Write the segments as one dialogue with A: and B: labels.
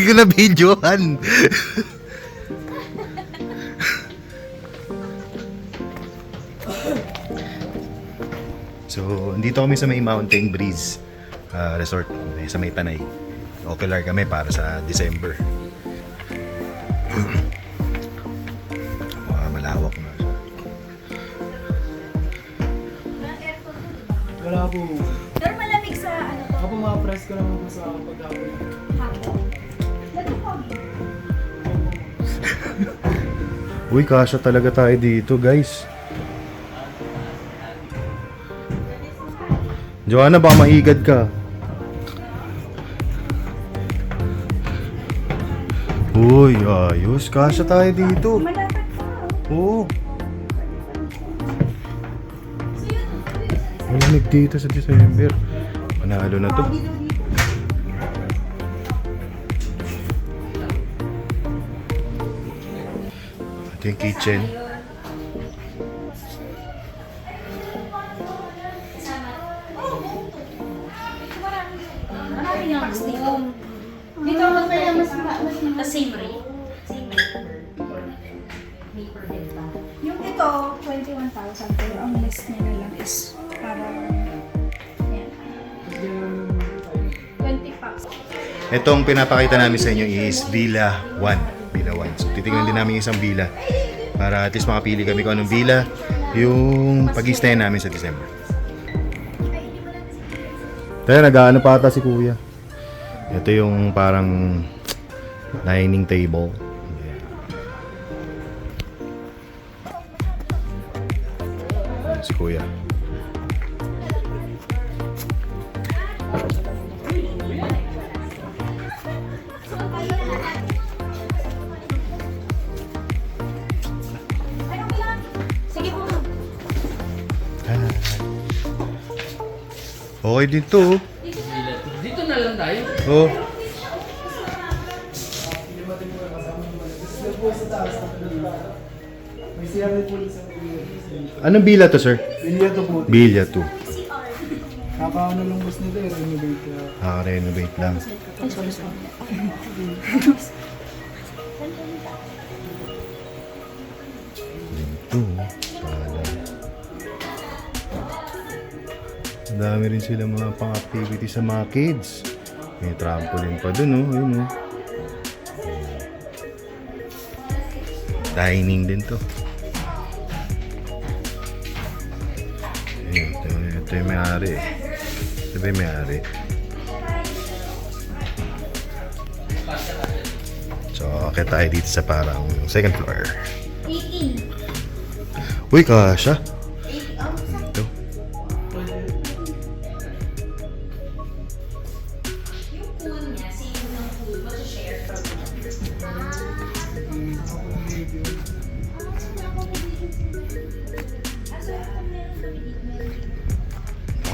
A: Hindi ko na videohan. so, dito kami sa may Mountain Breeze ah, Resort sa may Tanay. Ocular kami para sa December. Mga malawak na siya.
B: Wala po.
C: Pero malamig sa ano to?
B: Ako mga press ko naman sa paghapon.
C: Hapon.
A: Uy, kasya talaga tayo dito, guys. Joanna, baka maigad ka. Uy, ayos. Kasya tayo dito. Oo. Malamig dito sa December. Panalo na to. Ito yung kitchen.
C: Dito. Ako kaya mas mas
D: The same rate? Same rate.
C: Yung ito, 21,000 pero ang list niya na lang is parang yan. 20 packs.
A: Itong pinapakita namin sa inyo is Villa 1. Villa 1. So, titingnan din namin isang villa. Para at least makapili kami kung anong villa yung pag-stay namin sa December. Tayo, nag-ano pa ata si Kuya. Ito yung parang dining table. Okay din to. oh.
B: Dito na lang tayo.
A: Oh. Anong villa to, sir?
B: Bilya to po.
A: Villa 2.
B: Kakaano lang boss nila eh, renovate ka.
A: Naka-renovate lang. Ito. Dami rin sila mga pang-activity sa mga kids. May trampoline pa dun, oh. Ayun, oh. Dining din to. Ayun, ito, ito yung may-ari eh. Ito ba yung may-ari? So, akit tayo dito sa parang second floor.
C: 18.
A: Uy, kasha.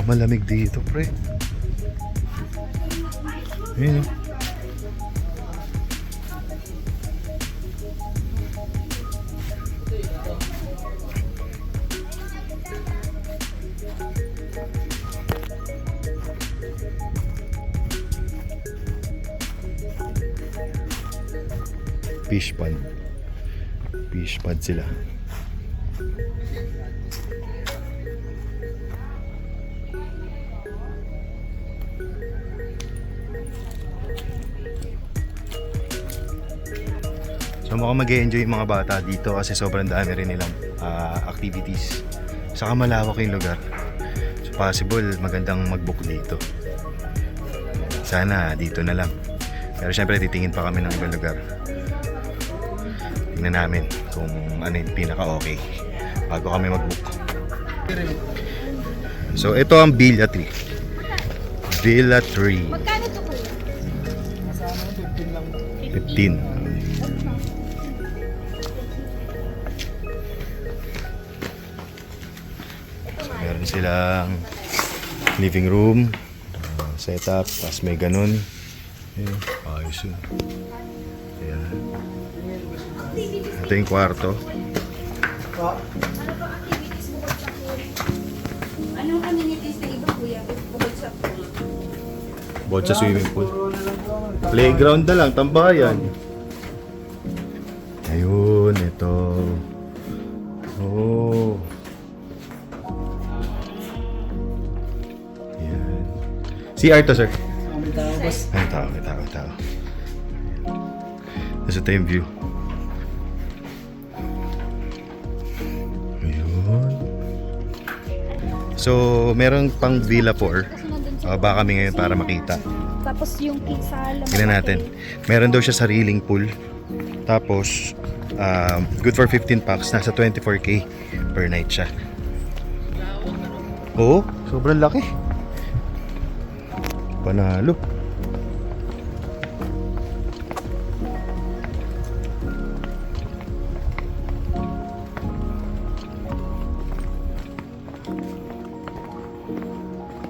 A: Malamig dito, pre. Ayun, oh. Fish pond. Fish pond sila. Mukhang mag enjoy yung mga bata dito kasi sobrang dami rin nilang ah, activities. Saka malawak yung lugar. So possible magandang mag-book dito. Sana dito na lang. Pero syempre titingin pa kami ng ibang lugar. Tingnan namin kung ano yung pinaka-okay bago kami mag-book. So ito ang Villa 3. Villa 3.
C: Magkano to kuya?
B: Nasa ano, 15
A: meron silang living room, uh, setup, tapos may ganun. Ayun, ayos yun. Ayan. Ito yung kwarto.
C: Anong amenities na iba kuya? Bukod sa pool.
A: Bukod sa swimming pool. Playground na lang, tambayan. Ayun, ito. Oh. CR to, sir. Ay, tao, may tao, tao. Tapos ito yung view. Ayun. So, meron pang Villa 4. Baba kami ngayon para makita.
C: Tapos yung sa lamang.
A: Tingnan natin. Meron daw siya sariling pool. Tapos, um, good for 15 packs. Nasa 24k per night siya. Oo, sobrang laki. Panalo.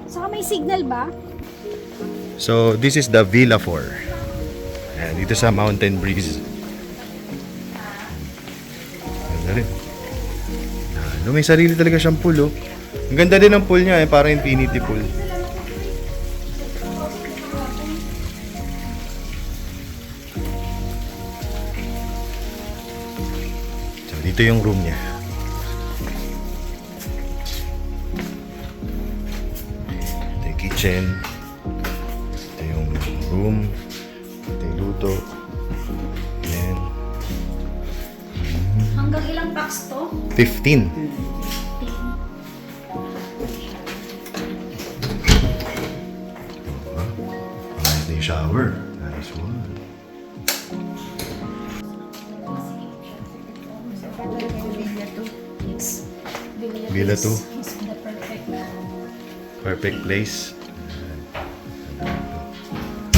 C: Saka may signal ba?
A: So, this is the Villa 4. Ayan, dito sa Mountain Breeze. Ganda rin. Ano, may sarili talaga siyang pool, oh. Ang ganda din ng pool niya, eh, parang infinity pool. So, dito yung room niya. Ito yung kitchen. Ito yung room. Ito yung luto. Ayan.
C: Hanggang ilang packs to?
A: 15. Ah, ito yung shower. Villa
C: 2.
A: Villa 2.
C: Is the perfect
A: Perfect place.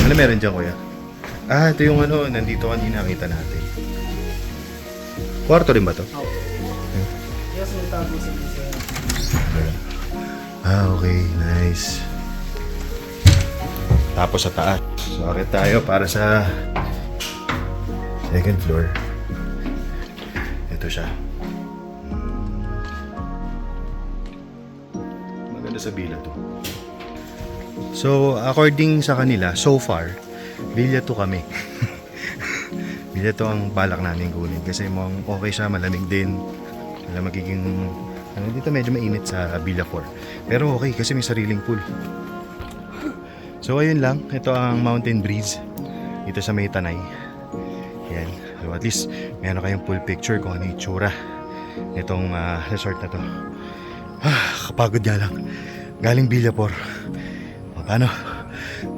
A: Ano meron dyan, kuya? Ah, ito yung ano, nandito kanina nakita natin. Kwarto rin ba to? Oo.
B: Yes, may tago sa
A: Ah, okay. Nice. Tapos sa taas. So, akit tayo para sa second floor. Ito siya. Maganda sa bila to. So, according sa kanila, so far, Villa to kami. Villa to ang balak namin kunin kasi mukhang okay siya, malamig din. Wala magiging ano dito medyo mainit sa Villa 4. Pero okay kasi may sariling pool. So ayun lang, ito ang Mountain Breeze dito sa May Tanay. Yan. So at least meron kayong full picture kung ano yung itsura nitong ah, resort na to. Ah, kapagod nga lang. Galing Villa 4. O paano?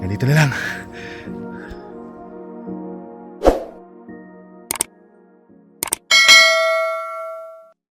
A: Ganito na lang.